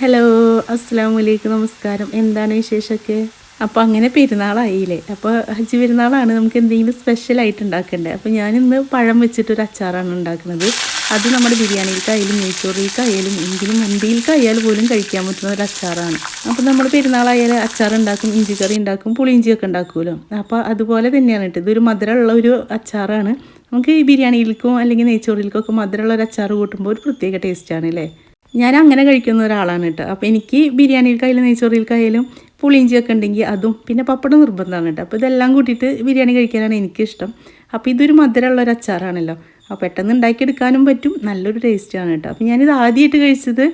Hello അസ്സാം വലൈക്കും നമസ്കാരം. എന്താണ് വിശേഷമൊക്കെ? അപ്പോൾ അങ്ങനെ പെരുന്നാളായില്ലേ? അപ്പോൾ ഹജ്ജ് പെരുന്നാളാണ് നമുക്ക് എന്തെങ്കിലും സ്പെഷ്യൽ ആയിട്ട് ഉണ്ടാക്കേണ്ടത്. അപ്പോൾ ഞാനിന്ന് പഴം വെച്ചിട്ടൊരു അച്ചാറാണ് ഉണ്ടാക്കുന്നത്. അത് നമ്മുടെ ബിരിയാണിയിൽക്കായാലും നെയ്ച്ചോറിൽക്കായാലും എങ്കിലും മന്തിയിൽക്കായാലും പോലും കഴിക്കാൻ പറ്റുന്ന ഒരു അച്ചാറാണ്. അപ്പോൾ നമ്മൾ പെരുന്നാളായാലും അച്ചാർ ഉണ്ടാക്കും ഇഞ്ചിക്കറി ഉണ്ടാക്കും പുളിയിഞ്ചിയൊക്കെ ഉണ്ടാക്കുമല്ലോ. അപ്പോൾ അതുപോലെ തന്നെയാണ് കേട്ടോ. ഇതൊരു മധുരമുള്ള ഒരു അച്ചാറാണ്. നമുക്ക് ഈ ബിരിയാണിയിലേക്കും അല്ലെങ്കിൽ നെയ്ച്ചോറിലേക്കും ഒക്കെ മധുരമുള്ള ഒരു അച്ചാർ കൂട്ടുമ്പോൾ ഒരു പ്രത്യേക ടേസ്റ്റാണ് അല്ലേ? ഞാൻ അങ്ങനെ കഴിക്കുന്ന ഒരാളാണ് കേട്ടോ. അപ്പോൾ എനിക്ക് ബിരിയാണിയിൽക്കായാലും നെയ്ച്ചോറിൽക്കായാലും പുളിയിഞ്ചിയൊക്കെ ഉണ്ടെങ്കിൽ അതും പിന്നെ പപ്പടം നിർബന്ധമാണ് കേട്ടോ. അപ്പോൾ ഇതെല്ലാം കൂട്ടിയിട്ട് ബിരിയാണി കഴിക്കാനാണ് എനിക്കിഷ്ടം. അപ്പോൾ ഇതൊരു മധുരമുള്ള ഒരു അച്ചാറാണല്ലോ. അപ്പോൾ പെട്ടെന്ന് ഉണ്ടാക്കിയെടുക്കാനും പറ്റും. നല്ലൊരു ടേസ്റ്റാണ് കേട്ടോ. അപ്പോൾ ഞാനിത് ആദ്യമായിട്ട് കഴിച്ചത്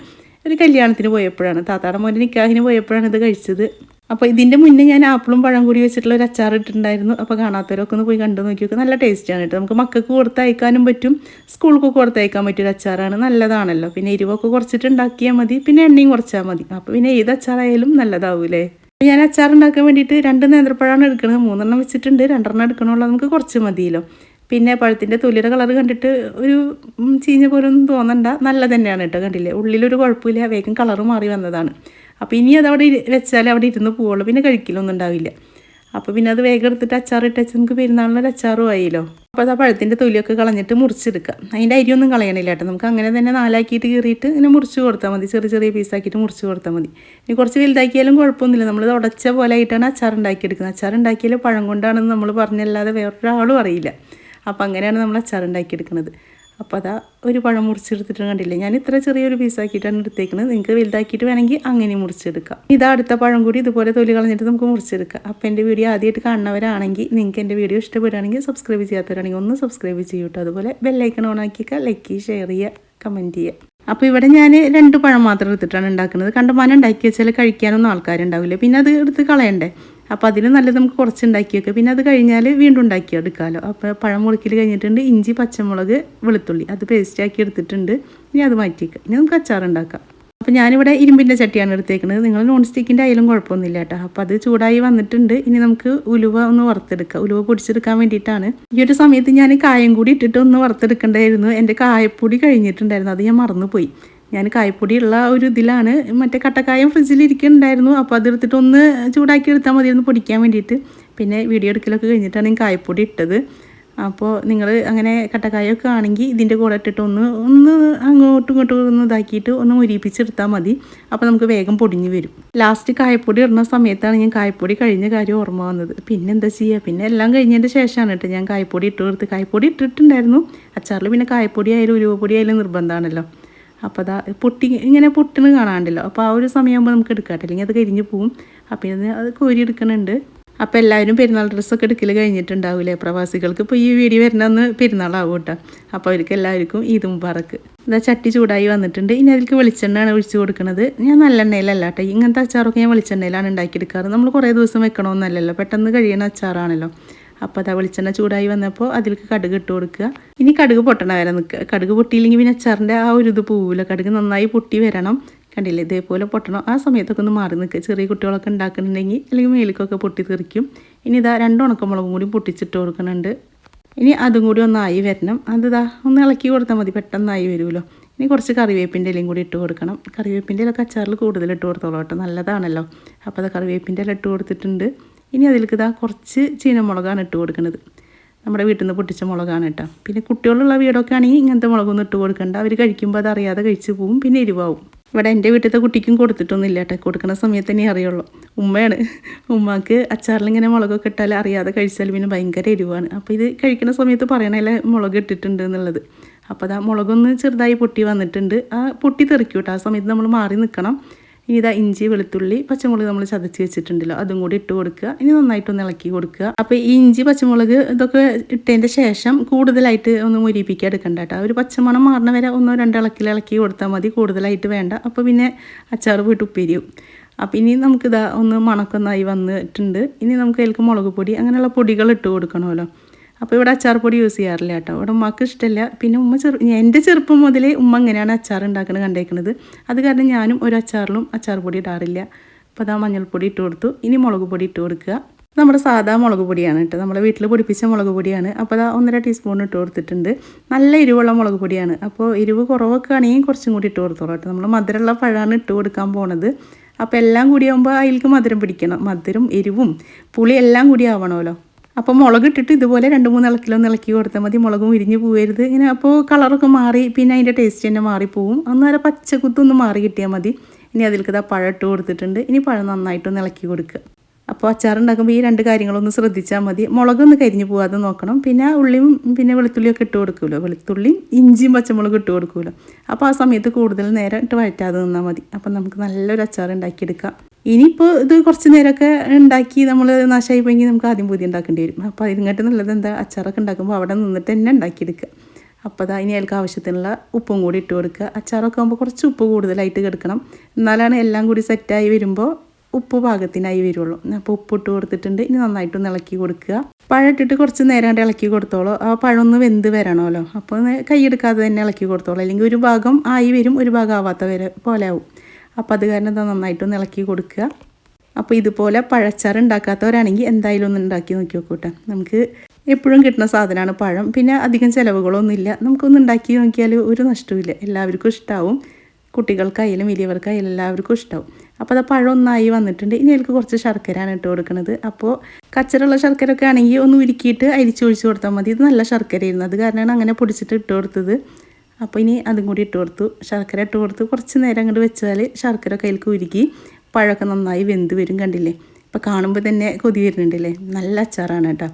ഒരു കല്യാണത്തിന് പോയപ്പോഴാണ്. താത്താടെ മോന്റെ നിക്കാഹിന് പോയപ്പോഴാണ് ഇത് കഴിച്ചത്. അപ്പോൾ ഇതിന്റെ മുന്നേ ഞാൻ ആപ്പിളും പഴം കൂടി വെച്ചിട്ടുള്ള ഒരു അച്ചാർ ഇട്ടിട്ടുണ്ടായിരുന്നു. അപ്പോൾ കാണാത്തവരൊക്കെ ഒന്ന് പോയി കണ്ടു നോക്കി നോക്കുക നല്ല ടേസ്റ്റാണ് കേട്ടോ നമുക്ക് മക്കൾക്ക് കൊടുത്തയക്കാനും പറ്റും. സ്കൂൾക്കൊക്കെ കൊടുത്തയക്കാൻ പറ്റിയൊരു അച്ചാറാണ്. നല്ലതാണല്ലോ. പിന്നെ എരിവൊക്കെ കുറച്ചിട്ട് ഉണ്ടാക്കിയാൽ മതി. പിന്നെ എണ്ണയും കുറച്ചാൽ മതി. അപ്പോൾ പിന്നെ ഏത് അച്ചാറായാലും നല്ലതാവൂലേ? ഞാൻ അച്ചാർ ഉണ്ടാക്കാൻ വേണ്ടിയിട്ട് രണ്ട് നേന്ത്രപ്പഴമാണ് എടുക്കുന്നത് മൂന്നെണ്ണം വെച്ചിട്ടുണ്ട്. രണ്ടെണ്ണം എടുക്കണമല്ലോ നമുക്ക് കുറച്ച് മതിയല്ലോ. പിന്നെ പഴത്തിന്റെ തൊലിയുടെ കളർ കണ്ടിട്ട് ഒരു ചീഞ്ഞ പോലെ ഒന്നും തോന്നണ്ട. നല്ല തന്നെയാണ് കേട്ടോ കണ്ടില്ലേ? ഉള്ളിലൊരു കുഴപ്പമില്ല. വേഗം കളർ മാറി വന്നതാണ്. അപ്പോൾ ഇനി അത് അവിടെ വെച്ചാൽ അവിടെ ഇരുന്ന് പോവുള്ളൂ. പിന്നെ കഴിക്കലൊന്നും ഉണ്ടാവില്ല. അപ്പോൾ പിന്നെ അത് വേഗം എടുത്തിട്ട് അച്ചാർ ഇട്ടച്ച് നമുക്ക് പെരുന്നാളിനൊരു അച്ചാറും ആയില്ലോ. അപ്പോൾ അത് ആ പഴത്തിന്റെ തൊലിയൊക്കെ കളഞ്ഞിട്ട് മുറിച്ചെടുക്കാം. അതിന്റെ അരിയൊന്നും കളയണില്ല കേട്ടോ. നമുക്ക് അങ്ങനെ തന്നെ നാലാക്കിയിട്ട് കീറിയിട്ട് ഇങ്ങനെ മുറിച്ച് കൊടുത്താൽ മതി. ചെറിയ ചെറിയ പീസാക്കിയിട്ട് മുറിച്ച് കൊടുത്താൽ മതി. ഇനി കുറച്ച് വലുതാക്കിയാലും കുഴപ്പമൊന്നുമില്ല. നമ്മൾ ഉടച്ച പോലെ ആയിട്ടാണ് അച്ചാർ ഉണ്ടാക്കിയെടുക്കുന്നത്. അച്ചാർ ഉണ്ടാക്കിയാൽ പഴം കൊണ്ടാണെന്ന് നമ്മൾ പറഞ്ഞല്ലാതെ വേറൊരാളും അറിയില്ല. അപ്പോൾ അങ്ങനെയാണ് നമ്മൾ അച്ചാർ ഉണ്ടാക്കിയെടുക്കുന്നത്. അപ്പോൾ അതാ ഒരു പഴം മുറിച്ചെടുത്തിട്ട് കണ്ടില്ലേ? ഞാൻ ഇത്ര ചെറിയൊരു പീസാക്കിയിട്ടാണ് എടുത്തേക്കുന്നത് നിങ്ങൾക്ക് വലുതാക്കിയിട്ട് വേണമെങ്കിൽ അങ്ങനെ മുറിച്ചെടുക്കാം. ഇതാ അടുത്ത പഴം കൂടി ഇതുപോലെ തൊലി കളഞ്ഞിട്ട് നമുക്ക് മുറിച്ചെടുക്കാം. അപ്പോൾ എന്റെ വീഡിയോ ആദ്യമായിട്ട് കാണുന്നവരാണെങ്കിൽ നിങ്ങൾക്ക് എന്റെ വീഡിയോ ഇഷ്ടപ്പെടുകയാണെങ്കിൽ സബ്സ്ക്രൈബ് ചെയ്യാത്തവരാണെങ്കിൽ ഒന്ന് സബ്സ്ക്രൈബ് ചെയ്യൂട്ടോ. അതുപോലെ ബെല്ലൈക്കൺ ഓൺ ആക്കിക്കുക ലൈക്ക് ഷെയർ ചെയ്യുക കമന്റ് ചെയ്യുക അപ്പോൾ ഇവിടെ ഞാൻ രണ്ട് പഴം മാത്രം എടുത്തിട്ടാണ് ഉണ്ടാക്കുന്നത്. കണ്ടമാനം ഉണ്ടാക്കി വെച്ചാൽ കഴിക്കാനൊന്നും ആൾക്കാരുണ്ടാവില്ല. പിന്നെ അത് എടുത്ത് കളയണ്ടേ? അപ്പോൾ അതിന് നല്ലത് നമുക്ക് കുറച്ച് ഉണ്ടാക്കി വെക്കാം. പിന്നെ അത് കഴിഞ്ഞാൽ വീണ്ടും ഉണ്ടാക്കി എടുക്കാമല്ലോ അപ്പോൾ പഴം മുറുക്കിൽ കഴിഞ്ഞിട്ടുണ്ട് ഇഞ്ചി പച്ചമുളക് വെളുത്തുള്ളി. അത് പേസ്റ്റ് ആക്കി എടുത്തിട്ടുണ്ട്. ഇനി അത് മാറ്റി വെക്കാം ഇനി നമുക്ക് അച്ചാർ ഉണ്ടാക്കാം. അപ്പോൾ ഞാനിവിടെ ഇരുമ്പിന്റെ ചട്ടിയാണ് എടുത്തേക്കുന്നത് നിങ്ങൾ നോൺ സ്റ്റിക്കിന്റെ ആയാലും കുഴപ്പമൊന്നുമില്ല കേട്ടോ. അപ്പോൾ അത് ചൂടായി വന്നിട്ടുണ്ട്. ഇനി നമുക്ക് ഉലുവ ഒന്ന് വറുത്തെടുക്കാം. ഉലുവ പൊടിച്ചെടുക്കാൻ വേണ്ടിയിട്ടാണ്. ഈ ഒരു സമയത്ത് ഞാൻ കായം കൂടി ഇട്ടിട്ട് ഒന്ന് വറുത്തെടുക്കേണ്ടായിരുന്നു. എന്റെ കായപ്പൊടി കഴിഞ്ഞിട്ടുണ്ടായിരുന്നു. അത് ഞാൻ മറന്നുപോയി. ഞാൻ കായ്പൊടിയുള്ള ഒരു ഇതിലാണ്. മറ്റേ കട്ടക്കായം ഫ്രിഡ്ജിൽ ഇരിക്കുന്നുണ്ടായിരുന്നു. അപ്പോൾ അതെടുത്തിട്ട് ഒന്ന് ചൂടാക്കി എടുത്താൽ മതി ഒന്ന് പൊടിക്കാൻ വേണ്ടിയിട്ട്. പിന്നെ വീഡിയോ എടുക്കലൊക്കെ കഴിഞ്ഞിട്ടാണ് ഞാൻ കായ്പൊടി ഇട്ടത്. അപ്പോൾ നിങ്ങൾ അങ്ങനെ കട്ടക്കായൊക്കെ ആണെങ്കിൽ ഇതിന്റെ കൂടെ ഇട്ടിട്ട് ഒന്ന് ഒന്ന് അങ്ങോട്ടും ഇങ്ങോട്ടും ഒന്ന് ഇതാക്കിയിട്ട് ഒന്ന് മുരിപ്പിച്ചെടുത്താൽ മതി. അപ്പോൾ നമുക്ക് വേഗം പൊടിഞ്ഞ് വരും. ലാസ്റ്റ് കായപ്പൊടി ഇടുന്ന സമയത്താണ് ഞാൻ കായപ്പൊടി കഴിഞ്ഞ കാര്യം ഓർമ്മ വന്നത്. പിന്നെ എന്താ ചെയ്യുക? പിന്നെ എല്ലാം കഴിഞ്ഞതിന്റെ ശേഷമാണ് കേട്ടോ ഞാൻ കായപ്പൊടി ഇട്ട് കൊടുത്ത് കായപ്പൊടി ഇട്ടിട്ടുണ്ടായിരുന്നു. അച്ചാറിൽ പിന്നെ കായപ്പൊടി ആയാലും ഉരുവപ്പൊടി ആയാലും നിർബന്ധമാണല്ലോ. അപ്പോൾ അതാ പൊട്ടി ഇങ്ങനെ പൊട്ടിന് കാണാണ്ടല്ലോ. അപ്പോൾ ആ ഒരു സമയമാകുമ്പോൾ നമുക്ക് എടുക്കാട്ടെ. കേട്ടോ അല്ലെങ്കിൽ അത് കരിഞ്ഞ് പോവും. അപ്പോൾ ഇത് അത് കോരി എടുക്കണുണ്ട്. അപ്പോൾ എല്ലാവരും പെരുന്നാൾ ഡ്രസ്സൊക്കെ എടുക്കൽ കഴിഞ്ഞിട്ടുണ്ടാവില്ലേ പ്രവാസികൾക്ക് ഇപ്പോൾ ഈ വീഡിയോ വരുന്നന്ന് പെരുന്നാളാവും കേട്ടോ അപ്പോൾ അവർക്ക് എല്ലാവർക്കും ഈദ് മുബാറക്ക്. ഇതാ ചട്ടി ചൂടായി വന്നിട്ടുണ്ട്. ഇനി അതിലേക്ക് വെളിച്ചെണ്ണയാണ് ഒഴിച്ച് കൊടുക്കുന്നത് ഞാൻ നല്ലെണ്ണയിലല്ല കേട്ടോ ഇങ്ങനത്തെ അച്ചാറൊക്കെ ഞാൻ വെളിച്ചെണ്ണയിലാണ് ഉണ്ടാക്കിയെടുക്കാറ്. നമ്മൾ കുറേ ദിവസം വെക്കണമെന്നല്ലല്ലോ പെട്ടെന്ന് കഴിയണ അച്ചാറാണല്ലോ. അപ്പോൾ അതാ വെളിച്ചെണ്ണ ചൂടായി വന്നപ്പോൾ അതിലേക്ക് കടുക് ഇട്ട് കൊടുക്കുക. ഇനി കടുക് പൊട്ടണ വരെ നിൽക്കുക കടുക് പൊട്ടിയില്ലെങ്കിൽ പിന്നെ അച്ചാറിന്റെ ആ ഒരു ഇത് പോവില്ല കടുക് നന്നായി പൊട്ടി വരണം. കണ്ടില്ലേ? ഇതേപോലെ പൊട്ടണം. ആ സമയത്തൊക്കെ ഒന്ന് മാറി നിൽക്കുക ചെറിയ കുട്ടികളൊക്കെ ഉണ്ടാക്കുന്നുണ്ടെങ്കിൽ അല്ലെങ്കിൽ മേലിക്കൊക്കെ പൊട്ടി തെറിക്കും. ഇനി ഇതാ രണ്ട് ഉണക്കമുളകും കൂടി പൊട്ടിച്ചിട്ട് കൊടുക്കുന്നുണ്ട്. ഇനി അതും കൂടി ഒന്നായി വരണം. അതിതാ ഒന്ന് ഇളക്കി കൊടുത്താൽ മതി. പെട്ടെന്നായി വരുമല്ലോ. ഇനി കുറച്ച് കറിവേപ്പിന്റെ ഇലയും കൂടി ഇട്ട് കൊടുക്കണം. കറിവേപ്പിന്റെ ഇലൊക്കെ അച്ചാറിൽ കൂടുതൽ ഇട്ട് കൊടുത്തോളൂ കേട്ടോ. നല്ലതാണല്ലോ. അപ്പോൾ അത് കറിവേപ്പിന്റെ ഇല ഇട്ട് കൊടുത്തിട്ടുണ്ട്. ഇനി അതിലേക്ക് ഇതാ കുറച്ച് ചീനമുളകാണ് ഇട്ട് കൊടുക്കുന്നത്. നമ്മുടെ വീട്ടിൽ നിന്ന് പൊട്ടിച്ച മുളകാണ് കേട്ടോ. പിന്നെ കുട്ടികളുള്ള വീടൊക്കെ ആണെങ്കിൽ ഇങ്ങനത്തെ മുളകൊന്നും ഇട്ട് കൊടുക്കണ്ട. അവർ കഴിക്കുമ്പോൾ അത് അറിയാതെ കഴിച്ച് പോവും പിന്നെ എരിവാവും. ഇവിടെ എന്റെ വീട്ടിലത്തെ കുട്ടിക്കും കൊടുത്തിട്ടൊന്നുമില്ല കേട്ടോ. കൊടുക്കുന്ന സമയത്ത് തന്നെ അറിയുള്ളൂ. ഉമ്മയാണ്. ഉമ്മാക്ക് അച്ചാറിലിങ്ങനെ മുളകൊക്കെ ഇട്ടാൽ അറിയാതെ കഴിച്ചാൽ പിന്നെ ഭയങ്കര എരിവാണ്. അപ്പോൾ ഇത് കഴിക്കുന്ന സമയത്ത് പറയണല്ലേ മുളക് ഇട്ടിട്ടുണ്ട് എന്നുള്ളത്. അപ്പോൾ അതാ മുളകൊന്ന് ചെറുതായി പൊട്ടി വന്നിട്ടുണ്ട്. ആ പൊട്ടി തെറിക്കും കേട്ടോ ആ സമയത്ത് നമ്മൾ മാറി നിൽക്കണം. ഇതാ ഇഞ്ചി വെളുത്തുള്ളി പച്ചമുളക് നമ്മൾ ചതച്ച് വെച്ചിട്ടുണ്ടല്ലോ. അതും കൂടി ഇട്ട് കൊടുക്കുക. ഇനി നന്നായിട്ടൊന്ന് ഇളക്കി കൊടുക്കുക. അപ്പോൾ ഈ ഇഞ്ചി പച്ചമുളക് ഇതൊക്കെ ഇട്ടതിന്റെ ശേഷം കൂടുതലായിട്ട് ഒന്ന് മുരിപ്പിക്കാൻ എടുക്കണ്ട കേട്ടോ. ഒരു പച്ചമണം മാറണ വരെ ഒന്നോ രണ്ടോ ഇളക്കിൽ ഇളക്കി കൊടുത്താൽ മതി. കൂടുതലായിട്ട് വേണ്ട. അപ്പോൾ പിന്നെ അച്ചാർ പോയിട്ട് ഉപ്പേരിയും അപ്പോൾ ഇനി നമുക്കിതാ ഒന്ന് മണക്കൊന്നായി വന്നിട്ടുണ്ട്. ഇനി നമുക്ക് അതിലേക്ക് മുളക് പൊടി അങ്ങനെയുള്ള പൊടികൾ ഇട്ട് കൊടുക്കണമല്ലോ. അപ്പോൾ ഇവിടെ അച്ചാർ പൊടി യൂസ് ചെയ്യാറില്ല കേട്ടോ. ഇവിടെ ഉമ്മക്ക് ഇഷ്ടമില്ല പിന്നെ ഉമ്മ ചെറു എന്റെ ചെറുപ്പം മുതലേ ഉമ്മ ഇങ്ങനെയാണ് അച്ചാർ ഉണ്ടാക്കുന്നത് കണ്ടേക്കുന്നത് അത് കാരണം ഞാനും ഒരു അച്ചാറിലും അച്ചാർ പൊടി ഇടാറില്ല. അപ്പോൾ അതാ മഞ്ഞൾപ്പൊടി ഇട്ട് കൊടുത്തു. ഇനി മുളക് പൊടി ഇട്ട് കൊടുക്കുക. നമ്മുടെ സാധാ മുളക് പൊടിയാണ് കേട്ടോ. നമ്മുടെ വീട്ടിൽ പൊടിപ്പിച്ച മുളക് പൊടിയാണ്. അപ്പോൾ അത് ഒന്നര ടീസ്പൂൺ ഇട്ട് കൊടുത്തിട്ടുണ്ട്. നല്ല എരിവുള്ള മുളക് പൊടിയാണ്. അപ്പോൾ എരിവ് കുറവൊക്കെ ആണെങ്കിൽ കുറച്ചും കൂടി ഇട്ട് കൊടുത്തോളൂ കേട്ടോ. നമ്മൾ മധുരമുള്ള പഴമാണ് ഇട്ട് കൊടുക്കാൻ പോണത്. അപ്പോൾ എല്ലാം കൂടി അതിലേക്ക് മധുരം പിടിക്കണം. മധുരം എരിവും പുളി എല്ലാം കൂടി ആവണമല്ലോ. അപ്പോൾ മുളക് ഇട്ടിട്ട് ഇതുപോലെ രണ്ട് മൂന്ന് ഇളക്കിലൊന്ന് ഇളക്കി കൊടുത്താൽ മതി. മുളകും വിരിഞ്ഞ് പോവരുത്. ഇങ്ങനെ അപ്പോൾ കളറൊക്കെ മാറി പിന്നെ അതിന്റെ ടേസ്റ്റ് തന്നെ മാറിപ്പോവും. അന്നേരം പച്ചക്കുത്തൊന്ന് മാറി കിട്ടിയാൽ മതി. ഇനി അതിൽക്കത് ആ പഴം ഇട്ട് കൊടുത്തിട്ടുണ്ട്. ഇനി പഴം നന്നായിട്ടൊന്ന് ഇളക്കി കൊടുക്കുക. അപ്പോൾ അച്ചാറുണ്ടാക്കുമ്പോൾ ഈ രണ്ട് കാര്യങ്ങളൊന്ന് ശ്രദ്ധിച്ചാൽ മതി. മുളകൊന്ന് കരിഞ്ഞു പോകാതെ നോക്കണം. പിന്നെ ഉള്ളിയും പിന്നെ വെളുത്തുള്ളിയൊക്കെ ഇട്ട് കൊടുക്കുമല്ലോ വെളുത്തുള്ളിയും ഇഞ്ചിയും പച്ചമുളകും ഇട്ട് കൊടുക്കുമല്ലോ അപ്പോൾ ആ സമയത്ത് കൂടുതൽ നേരം ഇട്ട് വഴറ്റാതെ നിന്നാൽ മതി. അപ്പം നമുക്ക് നല്ലൊരു അച്ചാർ ഉണ്ടാക്കിയെടുക്കാം. ഇനിയിപ്പോൾ ഇത് കുറച്ച് നേരമൊക്കെ ഉണ്ടാക്കി നമ്മൾ നാശമായി പോയെങ്കിൽ നമുക്ക് ആദ്യം പുതിയ ഉണ്ടാക്കേണ്ടി വരും. അപ്പോൾ ഇതിങ്ങോട്ട് നല്ലത് എന്താ? അച്ചാറൊക്കെ ഉണ്ടാക്കുമ്പോൾ അവിടെ നിന്നിട്ട് തന്നെ ഉണ്ടാക്കിയെടുക്കുക. അപ്പോൾ അതാ ഇനി അയാൾക്ക് ആവശ്യത്തിനുള്ള ഉപ്പും കൂടി ഇട്ട് കൊടുക്കുക. അച്ചാറൊക്കെ ആകുമ്പോൾ കുറച്ച് ഉപ്പ് കൂടുതലായിട്ട് കിടക്കണം. എന്നാലാണ് എല്ലാം കൂടി സെറ്റായി വരുമ്പോൾ ഉപ്പ് പാകത്തിനായി വരുള്ളൂ. അപ്പോൾ ഉപ്പ് ഇട്ട് കൊടുത്തിട്ടുണ്ട്. ഇനി നന്നായിട്ടൊന്ന് ഇളക്കി കൊടുക്കുക. പഴം ഇട്ടിട്ട് കുറച്ച് നേരം കൊണ്ട് ഇളക്കി കൊടുത്തോളൂ. ആ പഴം ഒന്ന് വെന്ത് വരണമല്ലോ. അപ്പോൾ കൈയെടുക്കാതെ തന്നെ ഇളക്കി കൊടുത്തോളൂ. അല്ലെങ്കിൽ ഒരു ഭാഗം ആയി വരും ഒരു ഭാഗം ആവാത്ത വരെ പോലെ ആവും. അപ്പോൾ അത് കാരണം എന്താ നന്നായിട്ടൊന്ന് ഇളക്കി കൊടുക്കുക. അപ്പോൾ ഇതുപോലെ പഴച്ചാറ് ഉണ്ടാക്കാത്തവരാണെങ്കിൽ എന്തായാലും ഒന്ന് ഉണ്ടാക്കി നോക്കി നോക്കൂട്ടെ നമുക്ക് എപ്പോഴും കിട്ടുന്ന സാധനമാണ് പഴം. പിന്നെ അധികം ചിലവുകളൊന്നുമില്ല. നമുക്കൊന്ന് ഉണ്ടാക്കി നോക്കിയാൽ ഒരു നഷ്ടവുമില്ല. എല്ലാവർക്കും ഇഷ്ടമാവും കുട്ടികൾക്കായാലും വലിയവർക്കായാലും എല്ലാവർക്കും ഇഷ്ടമാവും അപ്പോൾ അത് പഴം ഒന്നായി വന്നിട്ടുണ്ട്. ഇനി എനിക്ക് കുറച്ച് ശർക്കരയാണ് ഇട്ട് കൊടുക്കുന്നത് അപ്പോൾ കച്ചറുള്ള ശർക്കര ഒക്കെ ആണെങ്കിൽ ഒന്ന് ഉരുക്കിയിട്ട് അരിച്ചൊഴിച്ച് കൊടുത്താൽ മതി. ഇത് നല്ല ശർക്കരയായിരുന്നു. അത് കാരണമാണ് അങ്ങനെ പൊടിച്ചിട്ട് ഇട്ട് കൊടുത്തത്. അപ്പോൾ ഇനി അതും കൂടി ഇട്ട് കൊടുത്തു. ശർക്കര ഇട്ട് കൊടുത്ത് കുറച്ച് നേരം അങ്ങോട്ട് വെച്ചാൽ ശർക്കര കയ്യിലേക്ക് ഉരുക്കി പഴമൊക്കെ നന്നായി വെന്ത് വരും കണ്ടില്ലേ? അപ്പോൾ കാണുമ്പോൾ തന്നെ കൊതി വരുന്നുണ്ടല്ലേ നല്ല അച്ചാറാണ് കേട്ടോ.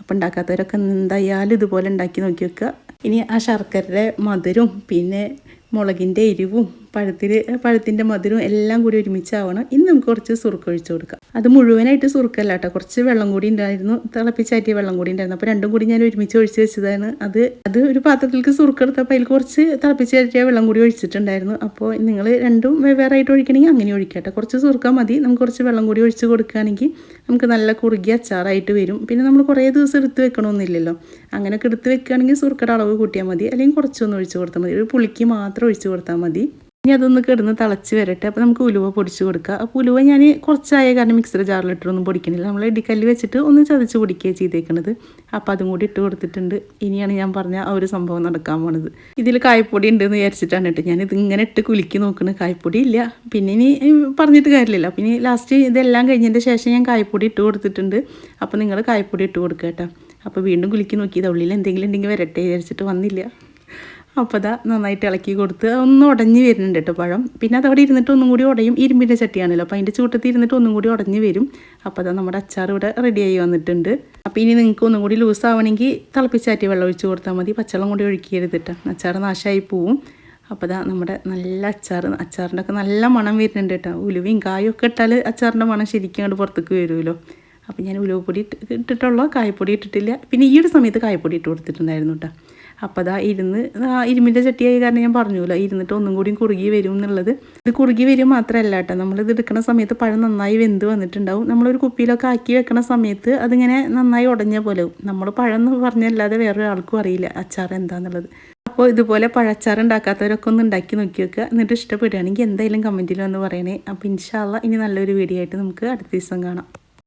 അപ്പോൾ ഉണ്ടാക്കാത്തവരൊക്കെ എന്തായാലും ഇതുപോലെ ഉണ്ടാക്കി നോക്കി വെക്കുക. ഇനി ആ ശർക്കരയുടെ മധുരവും പിന്നെ മുളകിന്റെ എരിവും പഴത്തിൽ പഴത്തിന്റെ മധുരവും എല്ലാം കൂടി ഒരുമിച്ചാവണം. ഇനി നമുക്ക് കുറച്ച് സുറുക്ക് ഒഴിച്ച് കൊടുക്കാം. അത് മുഴുവനായിട്ട് സുറുക്കല്ല കേട്ടോ. കുറച്ച് വെള്ളം കൂടി ഉണ്ടായിരുന്നു. തിളപ്പിച്ചാറ്റിയ വെള്ളം കൂടി ഉണ്ടായിരുന്നു. അപ്പോൾ രണ്ടും കൂടി ഞാൻ ഒരുമിച്ച് ഒഴിച്ച് വെച്ചതാണ്. അത് അത് ഒരു പാത്രത്തിലേക്ക് സുറുക്കെടുത്തപ്പോൾ അതിൽ കുറച്ച് തിളപ്പിച്ചാറ്റിയ വെള്ളം കൂടി ഒഴിച്ചിട്ടുണ്ടായിരുന്നു. അപ്പോൾ നിങ്ങൾ രണ്ടും വെവ്വേറെ ആയിട്ട് ഒഴിക്കണമെങ്കിൽ അങ്ങനെ ഒഴിക്കട്ടെ കുറച്ച് സുറുക്കാൻ മതി. നമുക്ക് കുറച്ച് വെള്ളം കൂടി ഒഴിച്ച് കൊടുക്കുകയാണെങ്കിൽ നമുക്ക് നല്ല കുറുകിയ അച്ചാറായിട്ട് വരും. പിന്നെ നമ്മൾ കുറേ ദിവസം എടുത്ത് വെക്കണമെന്നില്ലല്ലോ അങ്ങനെയൊക്കെ എടുത്ത് വെക്കുകയാണെങ്കിൽ സുറുക്കയുടെ അളവ് കൂട്ടിയാൽ മതി. അല്ലെങ്കിൽ കുറച്ചൊന്ന് ഒഴിച്ച് കൊടുത്താൽ മതി. ഒരു പുളിക്ക് മാത്രം ഒഴിച്ച് കൊടുത്താൽ മതി. ഇനി അതൊന്ന് കിടന്ന് തിളച്ച് വരട്ടെ. അപ്പോൾ നമുക്ക് ഉലുവ പൊടിച്ച് കൊടുക്കുക അപ്പോൾ ഉലുവ ഞാൻ കുറച്ചായ കാരണം മിക്സർ ജാറിലിട്ടൊന്നും പൊടിക്കണില്ല. നമ്മൾ ഇടിക്കല്ല് വെച്ചിട്ട് ഒന്ന് ചതച്ച് പൊടിക്കുകയാണ് ചെയ്തേക്കുന്നത് അപ്പോൾ അതും കൂടി ഇട്ട് കൊടുത്തിട്ടുണ്ട്. ഇനിയാണ് ഞാൻ പറഞ്ഞ ആ ഒരു സംഭവം നടക്കാൻ പോണത്. ഇതിൽ കായ്പൊടി ഉണ്ടെന്ന് വിചാരിച്ചിട്ടാണ് കേട്ടോ ഞാനിത് ഇങ്ങനെ ഇട്ട് കുലുക്കി നോക്കുന്നത് കായ്പൊടി ഇല്ല. പിന്നെ ഇനി പറഞ്ഞിട്ട് കാര്യമില്ല. പിന്നെ ലാസ്റ്റ് ഇതെല്ലാം കഴിഞ്ഞതിന്റെ ശേഷം ഞാൻ കായ്പൊടി ഇട്ട് കൊടുത്തിട്ടുണ്ട്. അപ്പോൾ നിങ്ങൾ കായ്പൊടി ഇട്ട് കൊടുക്കുക കേട്ടോ. അപ്പോൾ വീണ്ടും കുലുക്കി നോക്കി. ഉള്ളിൽ എന്തെങ്കിലും ഉണ്ടെങ്കിൽ വരട്ടെ വിചാരിച്ചിട്ട് വന്നില്ല. അപ്പോൾ അതാ നന്നായിട്ട് ഇളക്കി കൊടുത്ത് ഒന്ന് ഉടഞ്ഞ് വരുന്നുണ്ട് കേട്ടോ പഴം. പിന്നെ അതവിടെ ഇരുന്നിട്ട് ഒന്നും കൂടി ഉടയും ഇരുമ്പിന്റെ ചട്ടിയാണല്ലോ. അപ്പോൾ അതിന്റെ ചൂട്ടത്തിൽ ഇരുന്നിട്ട് ഒന്നും കൂടി ഉടഞ്ഞ് വരും. അപ്പോൾ അതാ നമ്മുടെ അച്ചാർ ഇവിടെ റെഡിയായി വന്നിട്ടുണ്ട്. അപ്പോൾ ഇനി നിങ്ങൾക്ക് ഒന്നും കൂടി ലൂസ് ആവണമെങ്കിൽ തിളപ്പിച്ചാറ്റി വെള്ളം ഒഴിച്ച് കൊടുത്താൽ മതി. പച്ചവെള്ളം കൂടി ഒഴുക്കിയരുത് കേട്ടോ അച്ചാർ നാശമായി പോവും. അപ്പോൾ ഇതാ നമ്മുടെ നല്ല അച്ചാർ അച്ചാറിന്റെ ഒക്കെ നല്ല മണം വരുന്നുണ്ട് കേട്ടോ ഉലുവയും കായും ഒക്കെ ഇട്ടാൽ അച്ചാറിന്റെ മണം ശരിക്കും അങ്ങോട്ട് പുറത്തേക്ക് വരുമല്ലോ. അപ്പോൾ ഞാൻ ഉലുവപ്പൊടി ഇട്ടിട്ടുള്ളൂ. കായപ്പൊടി ഇട്ടിട്ടില്ല. പിന്നെ ഈ ഒരു സമയത്ത് കായപ്പൊടി ഇട്ട് കൊടുത്തിട്ടുണ്ടായിരുന്നു കേട്ടോ അപ്പോൾ അതാ ഇരുന്ന് ആ ഇരുമ്പിന്റെ ചട്ടിയായ കാരണം ഞാൻ പറഞ്ഞല്ലോ ഇരുന്നിട്ട് ഒന്നും കൂടിയും കുറുകി വരും എന്നുള്ളത്. ഇത് കുറുകി വരും മാത്രമല്ല കേട്ടോ. നമ്മളിത് എടുക്കുന്ന സമയത്ത് പഴം നന്നായി വെന്ത് വന്നിട്ടുണ്ടാവും. നമ്മളൊരു കുപ്പിയിലൊക്കെ ആക്കി വെക്കണ സമയത്ത് അതിങ്ങനെ നന്നായി ഉടഞ്ഞ പോലെ നമ്മൾ പഴം എന്ന് പറഞ്ഞല്ലാതെ വേറെ ആൾക്കും അറിയില്ല അച്ചാർ എന്താണെന്നുള്ളത് അപ്പോൾ ഇതുപോലെ പഴച്ചാർ ഉണ്ടാക്കാത്തവരൊക്കെ ഒന്ന് ഉണ്ടാക്കി നോക്കി വെക്കുക. എന്നിട്ട് ഇഷ്ടപ്പെടുകയാണെങ്കിൽ എന്തായാലും കമന്റിൽ വന്ന് പറയണേ. അപ്പോൾ ഇൻഷാല്ല ഇനി നല്ലൊരു വീഡിയോ ആയിട്ട് നമുക്ക് അടുത്ത ദിവസം കാണാം.